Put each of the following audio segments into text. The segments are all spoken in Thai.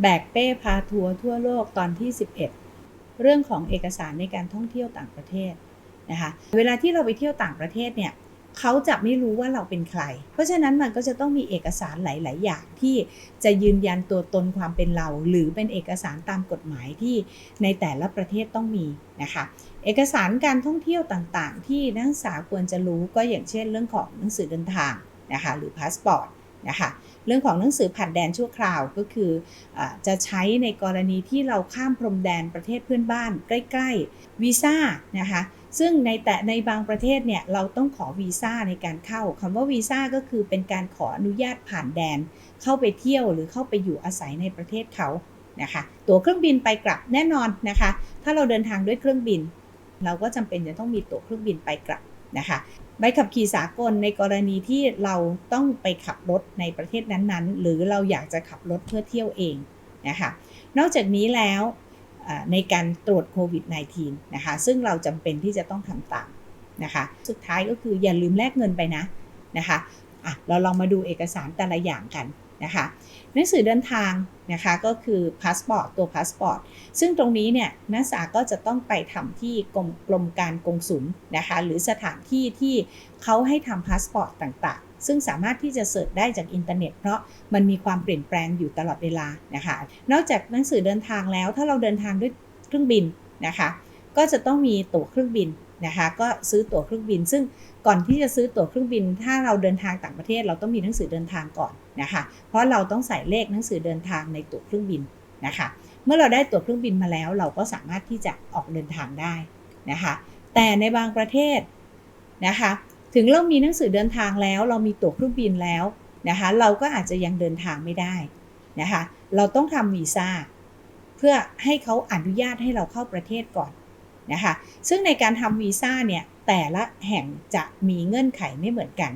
แบกเป้พาทัวร์ทั่วโลกตอนที่ 11 เรื่องของเอกสารในการท่องเที่ยวต่างประเทศนะคะเวลาที่เราไปเที่ยวต่างประเทศเนี่ยเขาจะไม่รู้ว่าเราเป็นใคร เพราะฉะนั้นมันก็จะต้องมีเอกสารหลาย ๆ อย่างที่จะยืนยันตัวตนความเป็นเรา หรือเป็นเอกสารตามกฎหมายที่ในแต่ละประเทศต้องมีนะคะ เอกสารการท่องเที่ยวต่าง ๆ ที่นักศึกษาควรจะรู้ก็อย่างเช่นเรื่องของหนังสือเดินทางนะคะหรือพาสปอร์ต นะคะเรื่องของหนังสือผ่านแดนชั่วคราวก็คืออจะใช้ในกรณีที่เราข้ามพรมแดนประเทศเพื่อนบ้าน ใกล้ๆวีซ่านะคะซึ่งในแต่ในบางประเทศเนี่ยเราต้องขอวีซ่าในการเข้าคำว่าวีซ่าก็คือเป็นการขออนุญาตผ่านแดน เข้าไปเที่ยวหรือเข้าไปอยู่อาศัยในประเทศเขานะคะตั๋วเครื่องบินไปกลับแน่นอนนะคะ ถ้าเราเดินทางด้วยเครื่องบิน เราก็จำเป็นจะต้องมีตั๋วเครื่องบินไปกลับนะคะ ใบขับขี่สากลในกรณีที่เราต้องไปขับรถในประเทศนั้นๆ หรือเราอยากจะขับรถเพื่อเที่ยวเองนะคะนอกจากนี้แล้วในการตรวจโควิด -19 นะคะซึ่งเราจำเป็นที่จะต้องทำตามนะคะสุดท้ายก็คืออย่าลืมแลกเงินไปนะนะคะะเราลองมาดูเอกสารแต่ละอย่างกัน นะคะหนังสือเดินทางนะคะก็คือพาสปอร์ตตัวพาสปอร์ตซึ่งตรงนี้เนี่ยนักศึกษาก็จะต้องไปทำที่กรมกรมการกงสุลนะคะหรือสถานที่ที่เขาให้ทำพาสปอร์ตต่างๆ ซึ่งสามารถที่จะเสิร์ชได้จากอินเทอร์เน็ต เพราะมันมีความเปลี่ยนแปลงอยู่ตลอดเวลานะคะนอกจากหนังสือเดินทางแล้วถ้าเราเดินทางด้วยเครื่องบินนะคะก็จะต้องมีตั๋วเครื่องบิน นะคะก็ซื้อตั๋วเครื่องบิน ซึ่งก่อนที่จะซื้อตั๋วเครื่องบิน ถ้าเราเดินทางต่างประเทศ เราต้องมีหนังสือเดินทางก่อนนะคะเพราะเราต้องใส่เลขหนังสือเดินทางในตั๋วเครื่องบินนะคะเมื่อเราได้ตั๋วเครื่องบินมาแล้ว เราก็สามารถที่จะออกเดินทางได้นะคะแต่ในบางประเทศนะคะถึงเรามีหนังสือเดินทางแล้ว เรามีตั๋วเครื่องบินแล้วนะคะเราก็อาจจะยังเดินทางไม่ได้นะคะเราต้องทำวีซ่าเพื่อให้เขาอนุญาตให้เราเข้าประเทศก่อน นะคะซึ่งในการทำวีซ่าเนี่ยแต่ละแห่งจะมีเงื่อนไขไม่เหมือนกัน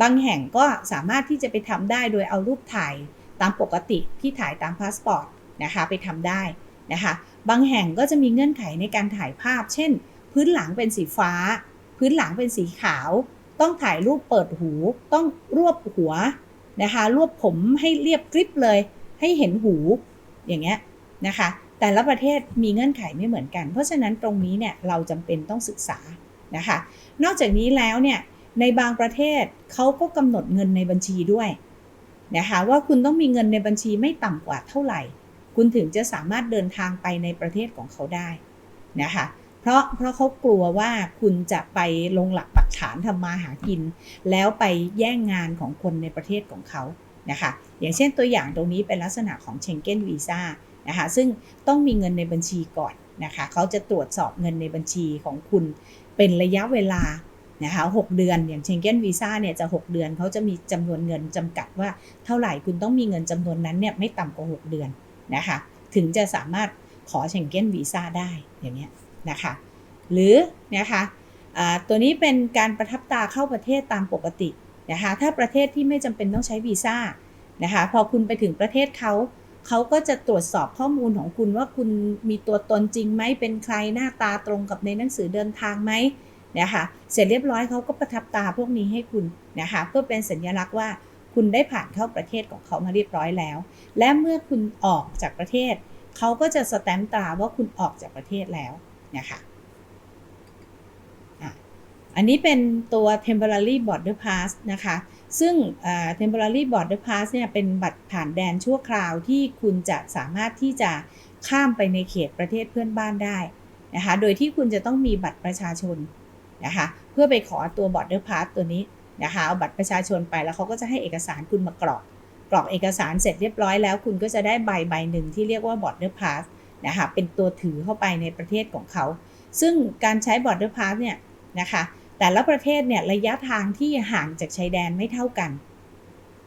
บางแห่งก็สามารถที่จะไปทำได้โดยเอารูปถ่ายตามปกติที่ถ่ายตามพาสปอร์ตนะคะไปทำได้นะคะบางแห่งก็จะมีเงื่อนไขในการถ่ายภาพ เช่น พื้นหลังเป็นสีฟ้า พื้นหลังเป็นสีขาว ต้องถ่ายรูปเปิดหู ต้องรวบหัวนะคะรวบผมให้เรียบกริบเลย ให้เห็นหูอย่างเงี้ยนะคะ แต่ละประเทศมีเงื่อนไขไม่เหมือนกัน เพราะฉะนั้นตรงนี้เนี่ยเราจำเป็นต้องศึกษานะคะ นอกจากนี้แล้วเนี่ยในบางประเทศเขาก็กำหนดเงินในบัญชีด้วยนะคะว่าคุณต้องมีเงินในบัญชีไม่ต่ำกว่าเท่าไหร่ คุณถึงจะสามารถเดินทางไปในประเทศของเขาได้นะคะเพราะเพราะเขากลัวว่าคุณจะไปลงหลักปักฐานทำมาหากิน แล้วไปแย่งงานของคนในประเทศของเขา นะคะอย่างเช่นตัวอย่างตรงนี้เป็นลักษณะของเชงเก้นวีซ่านะคะซึ่งต้องมีเงินในบัญชีก่อนนะคะเขาจะตรวจสอบเงินในบัญชีของคุณเป็นระยะเวลานะคะ6เดือนอย่างเชงเก้นวีซ่าเนี่ยจะ 6 เดือนเขาจะมีจำนวนเงินจำกัดว่าเท่าไหร่คุณต้องมีเงินจำนวนนั้นเนี่ยไม่ต่ำกว่า 6 เดือนนะคะถึงจะสามารถขอเชงเก้นวีซ่าได้อย่างเงี้ยนะคะหรือนะคะตัวนี้เป็นการประทับตาเข้าประเทศตามปกติ นะคะถ้าประเทศที่ไม่จำเป็นต้องใช้วีซ่านะคะพอคุณไปถึงประเทศเขาเขาก็จะตรวจสอบข้อมูลของคุณว่าคุณมีตัวตนจริงไหมเป็นใครหน้าตาตรงกับในหนังสือเดินทางไหมนะคะเสร็จเรียบร้อยเขาก็ประทับตาพวกนี้ให้คุณนะคะเพื่อเป็นสัญลักษณ์ว่าคุณได้ผ่านเข้าประเทศของเขามาเรียบร้อยแล้ว และเมื่อคุณออกจากประเทศ เขาก็จะสแตมป์ตราว่าคุณออกจากประเทศแล้วนะคะ อันนี้เป็นตัว temporary border pass นะคะ ซึ่ง temporary border pass เนี่ยเป็นบัตรผ่านแดนชั่วคราวที่คุณจะสามารถที่จะข้ามไปในเขตประเทศเพื่อนบ้านได้นะคะ โดยที่คุณจะต้องมีบัตรประชาชนนะคะ เพื่อไปขอตัว border pass ตัวนี้นะคะ เอาบัตรประชาชนไปแล้วเขาก็จะให้เอกสารคุณมากรอก กรอกเอกสารเสร็จเรียบร้อยแล้ว คุณก็จะได้ใบใบหนึ่งที่เรียกว่า border pass นะคะ เป็นตัวถือเข้าไปในประเทศของเขา ซึ่งการใช้ border pass เนี่ยนะคะ แต่ละประเทศเนี่ยระยะทางที่ห่างจากชายแดนไม่เท่ากัน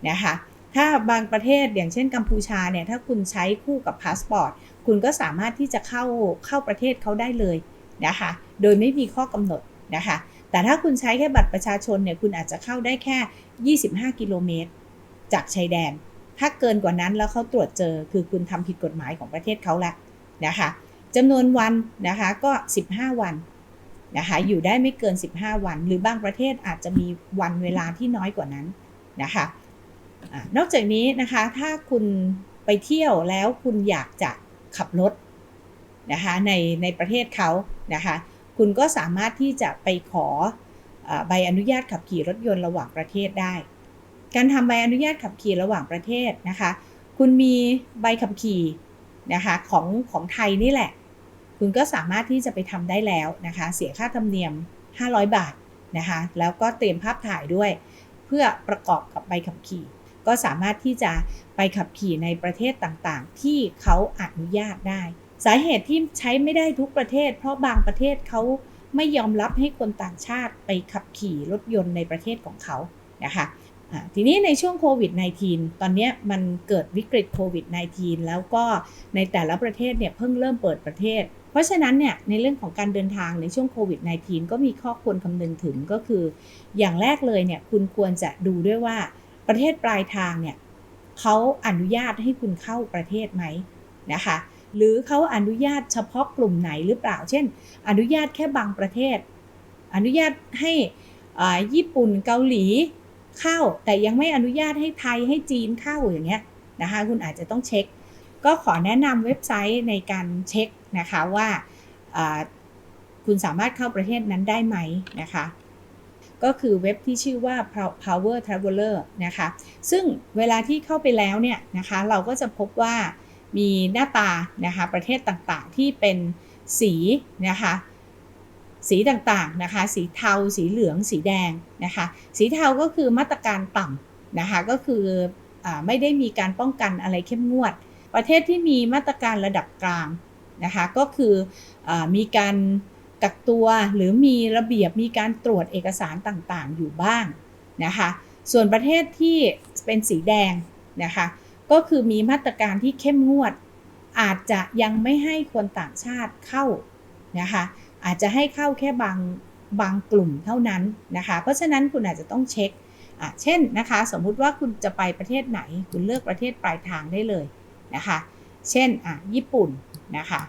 นะคะถ้าบางประเทศอย่างเช่นกัมพูชาเนี่ยถ้าคุณใช้คู่กับพาสปอร์ตคุณก็สามารถที่จะเข้าเข้าประเทศเขาได้เลยนะคะโดยไม่มีข้อกำหนดนะคะแต่ถ้าคุณใช้แค่บัตรประชาชนเนี่ยคุณอาจจะเข้าได้แค่ 25 กิโลเมตร จากชายแดน ถ้าเกินกว่านั้นแล้วเขาตรวจเจอคือคุณทำผิดกฎหมายของประเทศเขาละนะคะจำนวนวันนะคะก็ 15 วัน นะคะอยู่ได้ไม่เกิน 15 วัน หรือบางประเทศอาจจะมีวันเวลาที่น้อยกว่านั้นนะคะอนอกจากนี้นะคะถ้าคุณไปเที่ยวแล้วคุณอยากจะขับรถนะคะในในประเทศเขานะคะคุณก็สามารถที่จะไปขออใบอนุญาตขับขี่รถยนต์ระหว่างประเทศได้ การทำใบอนุญาตขับขี่ระหว่างประเทศนะคะ คุณมีใบขับขี่นะคะของของไทยนี่แหละ คุณก็สามารถที่จะไปทำได้แล้วนะคะ เสียค่าธรรมเนียม 500 บาทนะคะ แล้วก็เตรียมภาพถ่ายด้วย เพื่อประกอบกับใบขับขี่ ก็สามารถที่จะไปขับขี่ในประเทศต่างๆ ที่เขาอนุญาตได้ สาเหตุที่ใช้ไม่ได้ทุกประเทศ เพราะบางประเทศเขาไม่ยอมรับให้คนต่างชาติไปขับขี่รถยนต์ในประเทศของเขานะคะทีนี้ในช่วงโควิด -19 ตอนนี้มันเกิดวิกฤตโควิด -19 แล้วก็ในแต่ละประเทศเนี่ยเพิ่งเริ่มเปิดประเทศ เพราะฉะนั้นเนี่ยในเรื่องของการเดินทางในช่วงโควิด -19 ก็มีข้อควรคำนึงถึงก็คือ อย่างแรกเลยเนี่ยคุณควรจะดูด้วยว่าประเทศปลายทางเนี่ยเขาอนุญาตให้คุณเข้าประเทศไหมนะคะหรือเขาอนุญาตเฉพาะกลุ่มไหนหรือเปล่า เช่น อนุญาตแค่บางประเทศ อนุญาตให้อาญี่ปุ่นเกาหลีเข้า แต่ยังไม่อนุญาตให้ไทยให้จีนเข้าอย่างเงี้ยนะคะคุณอาจจะต้องเช็ค ก็ขอแนะนำเว็บไซต์ในการเช็ค นะคะว่าคุณสามารถเข้าประเทศนั้นได้ไหมนะคะ ก็คือเว็บที่ชื่อว่า Power Traveler นะคะ ซึ่งเวลาที่เข้าไปแล้วเนี่ยนะคะ เราก็จะพบว่ามีหน้าตานะคะประเทศต่างๆที่เป็นสีนะคะสีต่างๆนะคะสีเทา สีเหลือง สีแดงนะคะสีเทาก็คือมาตรการต่ำนะคะก็คืออไม่ได้มีการป้องกันอะไรเข้มงวด ประเทศที่มีมาตรการระดับกลาง นะคะก็คืออมีการกักตัวหรือมีระเบียบมีการตรวจเอกสารต่างๆ อยู่บ้างนะคะส่วนประเทศที่เป็นสีแดงนะคะก็คือมีมาตรการที่เข้มงวด อาจจะยังไม่ให้คนต่างชาติเข้านะคะอาจจะให้เข้าแค่บางบางกลุ่มเท่านั้นนะคะเพราะฉะนั้นคุณอาจจะต้องเช็คเช่นนะคะสมมุติว่าคุณจะไปประเทศไหน คุณเลือกประเทศปลายทางได้เลยนะคะ เช่นอะญี่ปุ่นนะคะ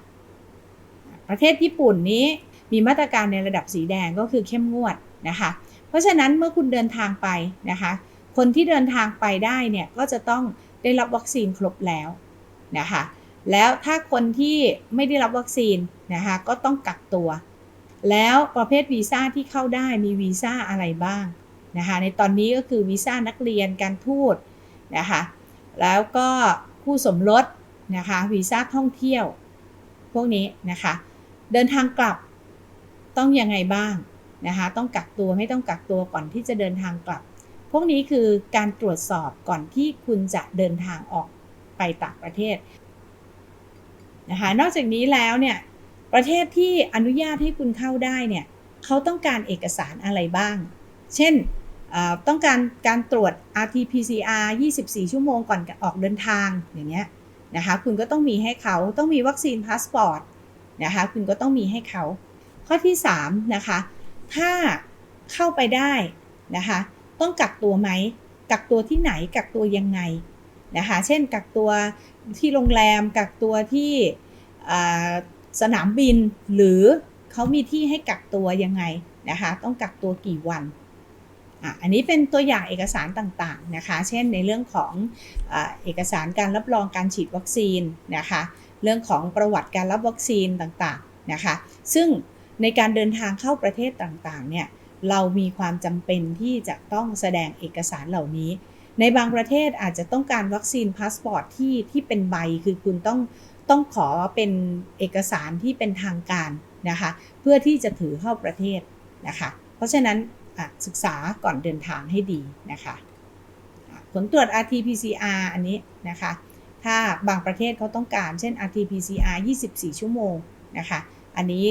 ประเทศญี่ปุ่นนี้มีมาตรการในระดับสีแดงก็คือเข้มงวดนะคะ เพราะฉะนั้นเมื่อคุณเดินทางไปนะคะ คนที่เดินทางไปได้เนี่ยก็จะต้องได้รับวัคซีนครบแล้วนะคะ แล้วถ้าคนที่ไม่ได้รับวัคซีนนะคะก็ต้องกักตัว แล้วประเภทวีซ่าที่เข้าได้มีวีซ่าอะไรบ้างนะคะในตอนนี้ก็คือวีซ่านักเรียนการทูตนะคะแล้วก็คู่สมรส นะคะวีซ่าท่องเที่ยว พวกนี้นะคะ เดินทางกลับต้องยังไงบ้างนะคะต้องกักตัวไม่ต้องกักตัวก่อนที่จะเดินทางกลับ พวกนี้คือการตรวจสอบก่อนที่คุณจะเดินทางออกไปต่างประเทศนะคะนอกจากนี้แล้วเนี่ยประเทศที่อนุญาตให้คุณเข้าได้เนี่ยเขาต้องการเอกสารอะไรบ้าง เช่นต้องการการตรวจ RT-PCR 24 ชั่วโมงก่อนออกเดินทางอย่างเงี้ย นะคะคุณก็ต้องมีให้เขาต้องมีวัคซีนพาสปอร์ตนะคะคุณก็ต้องมีให้เขา ข้อที่3นะคะถ้าเข้าไปได้นะคะต้องกักตัวไหมกักตัวที่ไหนกักตัวยังไงนะคะเช่นกักตัวที่โรงแรมกักตัวที่สนามบินหรือเขามีที่ให้กักตัวยังไงนะคะต้องกักตัวกี่วัน อะอันนี้เป็นตัวอย่างเอกสารต่างๆนะคะ เช่นในเรื่องของอเอกสารการรับรองการฉีดวัคซีนนะคะ เรื่องของประวัติการรับวัคซีนต่างๆนะคะ ซึ่งในการเดินทางเข้าประเทศต่างๆเนี่ยเรามีความจำเป็นที่จะต้องแสดงเอกสารเหล่านี้ ในบางประเทศอาจจะต้องการวัคซีนพาสปอร์ตที่ที่เป็นใบคือคุณต้องต้องขอเป็นเอกสารที่เป็นทางการนะคะ เพื่อที่จะถือเข้าประเทศนะคะ เพราะฉะนั้น ศึกษาก่อนเดินทางให้ดีนะคะผลตรวจ RT-PCR อันนี้นะคะ ถ้าบางประเทศเขาต้องการเช่น RT-PCR 24 ชั่วโมงนะคะ อันนี้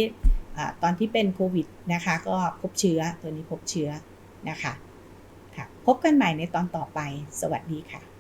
ตอนที่เป็นโควิดนะคะก็พบเชื้อตัวนี้พบเชื้อนะคะคะพบกันใหม่ในตอนต่อไป สวัสดีค่ะ